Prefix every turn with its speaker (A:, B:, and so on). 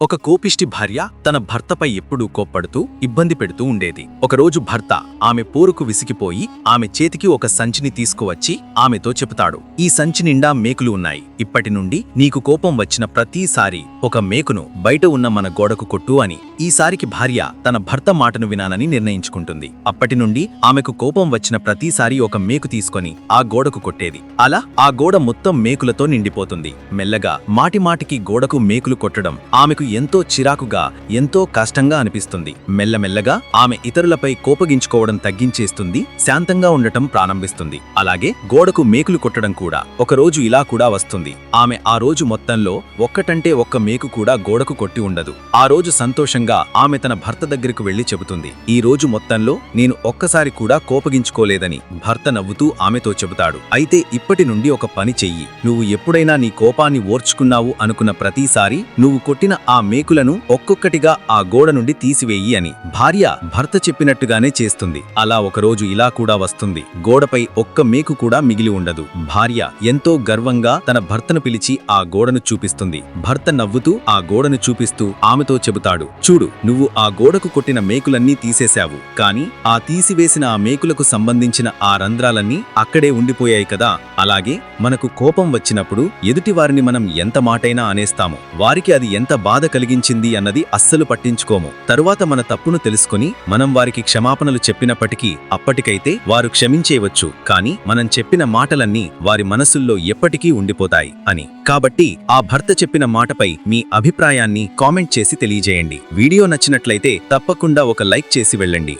A: ఒక కోపిష్టి భార్య తన భర్తపై ఎప్పుడూ కోప్పడుతూ ఇబ్బంది పెడుతూ ఉండేది. ఒకరోజు భర్త ఆమె పోరుకు విసిగిపోయి ఆమె చేతికి ఒక సంచిని తీసుకువచ్చి ఆమెతో చెబుతాడు. ఈ సంచి నిండా మేకులు ఉన్నాయి. ఇప్పటి నుండి నీకు కోపం వచ్చిన ప్రతిసారి ఒక మేకును బయట ఉన్న మన గోడకు కొట్టు అని ఈసారికి భార్య తన భర్త మాటను వినానని నిర్ణయించుకుంటుంది. అప్పటి నుండి ఆమెకు కోపం వచ్చిన ప్రతిసారి ఒక మేకు తీసుకొని ఆ గోడకు కొట్టేది. అలా ఆ గోడ మొత్తం మేకులతో నిండిపోతుంది. మెల్లగా మాటిమాటికి గోడకు మేకులు కొట్టడం ఆమెకు ఎంతో చిరాకుగా ఎంతో కష్టంగా అనిపిస్తుంది. మెల్లమెల్లగా ఆమె ఇతరులపై కోపగించుకోవడం తగ్గించేస్తుంది శాంతంగా ఉండటం ప్రారంభిస్తుంది. అలాగే గోడకు మేకులు కొట్టడం కూడా ఒకరోజు ఇలా కూడా వస్తుంది. ఆమె ఆ రోజు మొత్తంలో ఒక్కటంటే ఒక్క మేకు కూడా గోడకు కొట్టి ఉండదు. ఆ రోజు సంతోషంగా ఆమె తన భర్త దగ్గరకు వెళ్ళి చెబుతుంది. ఈ రోజు మొత్తంలో నేను ఒక్కసారి కూడా కోపగించుకోలేదని భర్త నవ్వుతూ ఆమెతో చెబుతాడు. అయితే ఇప్పటి నుండి ఒక పని చెయ్యి. నువ్వు ఎప్పుడైనా నీ కోపాన్ని ఓర్చుకున్నావు అనుకున్న ప్రతిసారి నువ్వు కొట్టిన ఆ మేకులను ఒక్కొక్కటిగా ఆ గోడ నుండి తీసివేయి అని భార్య భర్త చెప్పినట్టుగానే చేస్తుంది. అలా ఒకరోజు ఇలా కూడా వస్తుంది. గోడపై ఒక్క మేకు కూడా మిగిలి ఉండదు. భార్య ఎంతో గర్వంగా తన భర్తను పిలిచి ఆ గోడను చూపిస్తుంది. భర్త నవ్వుతూ ఆ గోడను చూపిస్తూ ఆమెతో చెబుతాడు. చూడు నువ్వు ఆ గోడకు కొట్టిన మేకులన్నీ తీసేశావు. కాని ఆ తీసివేసిన ఆ మేకులకు సంబంధించిన ఆ రంధ్రాలన్నీ అక్కడే ఉండిపోయాయి కదా. అలాగే మనకు కోపం వచ్చినప్పుడు ఎదుటివారిని మనం ఎంత మాటైనా అనేస్తాము. వారికి అది ఎంత బాధ కలిగించింది అన్నది అస్సలు పట్టించుకోము. తరువాత మన తప్పును తెలుసుకుని మనం వారికి క్షమాపణలు చెప్పినప్పటికీ అప్పటికైతే వారు క్షమించేయవచ్చు. కాని మనం చెప్పిన మాటలన్నీ వారి మనసుల్లో ఎప్పటికీ ఉండిపోతాయి అని. కాబట్టి ఆ భర్త చెప్పిన మాటపై మీ అభిప్రాయాన్ని కామెంట్ చేసి తెలియజేయండి. వీడియో నచ్చినట్లయితే తప్పకుండా ఒక లైక్ చేసి వెళ్ళండి.